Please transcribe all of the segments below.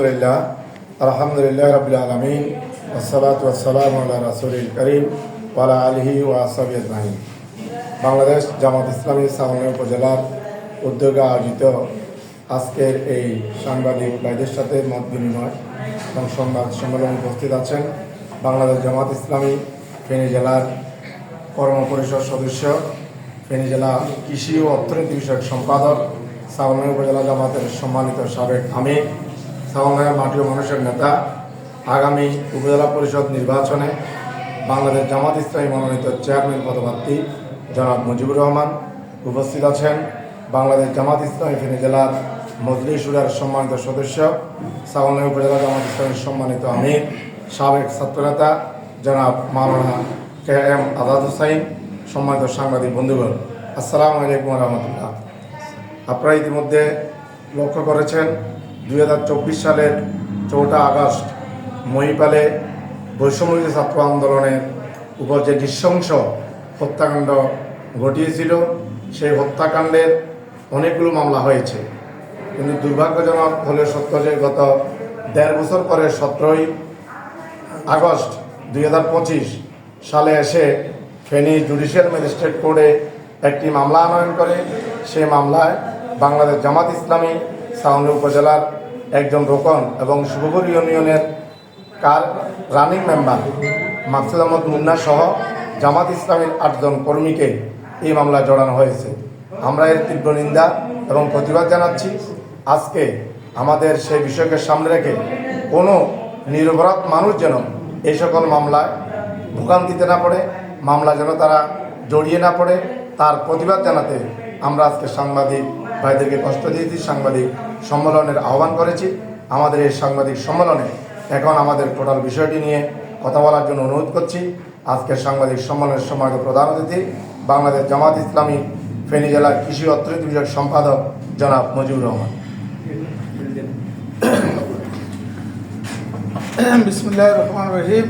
আলহামদুলিল্লাহ আলহামদুলিল্লাহ রবিল আলমিন আসসালাম আল্লাহ রাসুলিল করিম ওয়ালা আলহি ও আসাবি আজমাইন বাংলাদেশ জামাত ইসলামী সামনে উপজেলার উদ্যোগে আয়োজিত আজকের এই সাংবাদিক ভাইদের সাথে মত বিনিময় এবং সংবাদ সম্মেলনে উপস্থিত আছেন বাংলাদেশ জামাত ইসলামী ফেনী জেলার কর্ম পরিষদ সদস্য, ফেনী জেলা কৃষি ও অর্থনীতি বিষয়ক সম্পাদক সাউনা উপজেলা জামাতের সম্মানিত সাবেক আমির সাউনায় মাটি ও মানুষের নেতা আগামী উপজেলা পরিষদ নির্বাচনে বাংলাদেশ জামাত ইসলামী মনোনীত চেয়ারম্যান পদপ্রার্থী জনাব মুজিবুর রহমান উপস্থিত আছেন। বাংলাদেশ জামাত ইসলামী ফেনী জেলার মজলিসুরার সম্মানিত সদস্য সাউনা উপজেলা জামাত ইসলামীর সম্মানিত আমির, সাবেক ছাত্রনেতা জনাব মাওলানা কে এম আজাদ হুসাইন, সম্মানিত সাংবাদিক বন্ধুগণ, আসসালামু আলাইকুম রহমতুল্লাহ। আপনারা ইতিমধ্যে লক্ষ্য করেছেন দুই হাজার চব্বিশ সালের চৌঠা আগস্ট মহিপালে বৈষম্যবিরোধী ছাত্র আন্দোলনের উপর যে নৃশংস হত্যাকাণ্ড ঘটিয়েছিল, সেই হত্যাকাণ্ডের অনেকগুলো মামলা হয়েছে। কিন্তু দুর্ভাগ্যজনক হলে সত্য যে গত দেড় বছর পরে সতেরোই আগস্ট দুই হাজার পঁচিশ সালে এসে ফেনী জুডিশিয়াল ম্যাজিস্ট্রেট কোর্টে একটি মামলা আনয়ন করে। সেই মামলায় বাংলাদেশ জামাত ইসলামী সাউন্ড উপজেলার একজন রোকন এবং শুভপুর ইউনিয়নের কার রানিং মেম্বার মাকসুদ আহমদ মুন্না সহ জামাত ইসলামের আটজন কর্মীকে এই মামলায় জড়ানো হয়েছে। আমরা এর তীব্র নিন্দা এবং প্রতিবাদ জানাচ্ছি। আজকে আমাদের সেই বিষয়কে সামনে রেখে কোনো নিরপরাধ মানুষ যেন এই সকল মামলায় ভোগান্তিতে না পড়ে, মামলা যেন তারা জড়িয়ে না পড়ে, তার প্রতিবাদ জানাতে আমরা আজকে সাংবাদিক ভাইদেরকে কষ্ট দিয়েছি, সাংবাদিক সম্মেলনের আহ্বান করেছি। আমাদের এই সাংবাদিক সম্মেলনে এখন আমাদের টোটাল বিষয়টি নিয়ে কথা বলার জন্য অনুরোধ করছি। আজকের সাংবাদিক সম্মেলনের সময় প্রধান অতিথি, বাংলাদেশ জামাত ইসলামী, ফেনী জেলার কৃষি অর্থনীতি বিষয়ক সম্পাদক জনাব মজিবুর রহমান। বিসমুল্লাহ রহমান রহিম।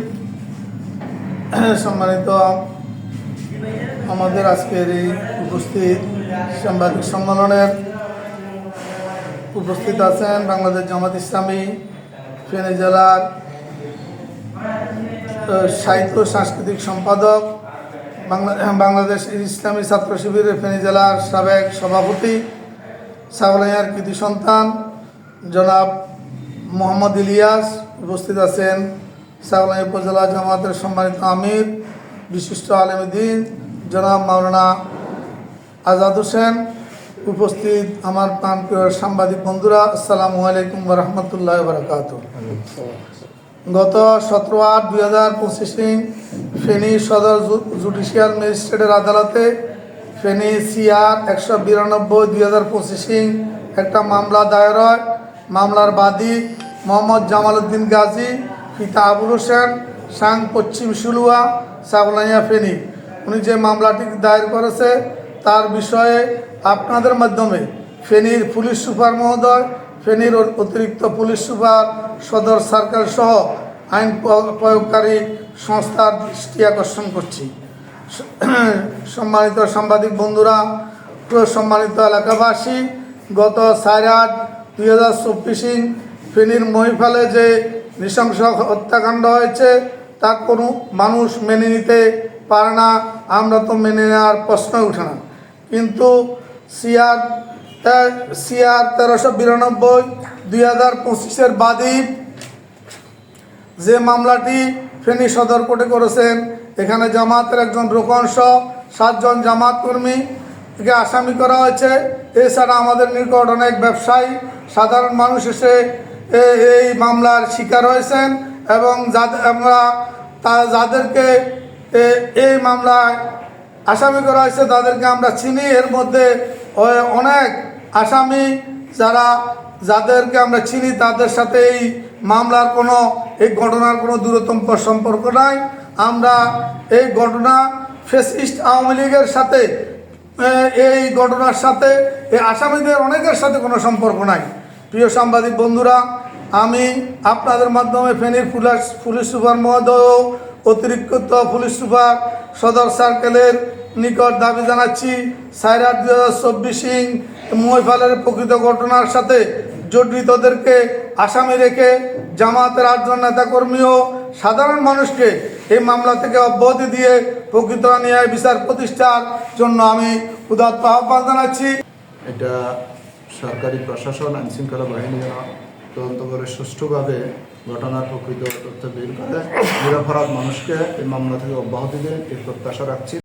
সম্মানিত আমাদের আজকের এই উপস্থিত, সাংবাদিক সম্মেলনের উপস্থিত আছেন বাংলাদেশ জামাত ইসলামী, ফেনী জেলার সাহিত্য সাংস্কৃতিক সম্পাদক, বাংলা, বাংলাদেশ ইসলামী ছাত্র শিবিরের ফেনী জেলার সাবেক সভাপতি সাগলাইয়ার কৃতি সন্তান, জনাব মোহাম্মদ ইলিয়াস উপস্থিত আছেন সাগলাই উপজেলা জামাতের সম্মানিত আমির, বিশিষ্ট আলমদিন জনাব মাওলানা আজাদ হোসেন, উপস্থিত আমার প্রাণপ্রিয় সাংবাদিক বন্ধুরা, আসসালামু আলাইকুম রহমতুল্লাহ বারকাত গত সতেরো আট দুই হাজার পঁচিশে ফেনী সদর জুডিশিয়াল ম্যাজিস্ট্রেটের আদালতে ফেনী সিআর একশো বিরানব্বই দুই হাজার পঁচিশে একটা মামলা দায়ের হয়। মামলার বাদী মোহাম্মদ জামাল উদ্দিন গাজী, পিতা আবুল হোসেন, সাং পশ্চিম শুলুয়া, সাগলাইয়া ফেনী। উনি যে মামলাটি দায়ের করেছে তার বিষয়ে আপনাদের মাধ্যমে ফেনীর পুলিশ সুপার মহোদয়, ফেনীর অতিরিক্ত পুলিশ সুপার সদর সার্কেল সহ আইন প্রয়োগকারী সংস্থার দৃষ্টি আকর্ষণ করছি। সম্মানিত সাংবাদিক বন্ধুরা সম্মানিত এলাকাবাসী, গত চার আট দুই হাজার চব্বিশে ফেনীর মহিফালে যে নৃশংস হত্যাকাণ্ড হয়েছে, তা কোনো মানুষ মেনে নিতে পারে না। আমরা তো মেনে নেওয়ার প্রশ্ন ওঠে না। কিন্তু সিআর সিআর তেরোশো বিরানব্বই, দুই হাজার পঁচিশের বাদী যে মামলাটি ফেনী সদর কোর্টে করেছেন, এখানে জামাতের একজন রোকনস সাতজন জামাত কর্মী কে আসামি করা হয়েছে। এছাড়া আমাদের নিকট অনেক ব্যবসায়ী, সাধারণ মানুষ এসে এই মামলার শিকার হয়েছেন এবং যাদের আমরা তা, যাদেরকে এই মামলায় আসামি করা হয়েছে, তাদেরকে আমরা চিনি। এর মধ্যে অনেক আসামি যারা, যাদেরকে আমরা চিনি, তাদের সাথে এই মামলার কোনো, এই ঘটনার কোনো দূরতম সম্পর্ক নাই। আমরা এই ঘটনা ফেসিস্ট আওয়ামী লীগের সাথে এই ঘটনার সাথে এই আসামিদের অনেকের সাথে কোনো সম্পর্ক নাই। প্রিয় সাংবাদিক বন্ধুরা, আমি আপনাদের মাধ্যমে ফেনীর পুলিশ পুলিশ সুপার মহোদয় অতিরিক্ত পুলিশ সুপার সদর সার্কেলের নিকট দাবি জানাচ্ছি, সাইরাত দুই হাজার চব্বিশ সিং মহিফালের প্রকৃত ঘটনার সাথে জড়িতদেরকে আসামি রেখে জামাতের আটজন নেতাকর্মী ও সাধারণ মানুষকে এই মামলা থেকে অব্যাহতি দিয়ে প্রকৃত ন্যায় বিচার প্রতিষ্ঠার জন্য আমি উদাত্ত আহ্বান জানাচ্ছি। এটা সরকারি প্রশাসন আইন শৃঙ্খলা বাহিনীরা তদন্ত করে সুষ্ঠুভাবে ঘটনার প্রকৃত তথ্য বের করে, নিরপরাধ মানুষকে এই মামলা থেকে অব্যাহতি দেন এই প্রত্যাশা রাখছি।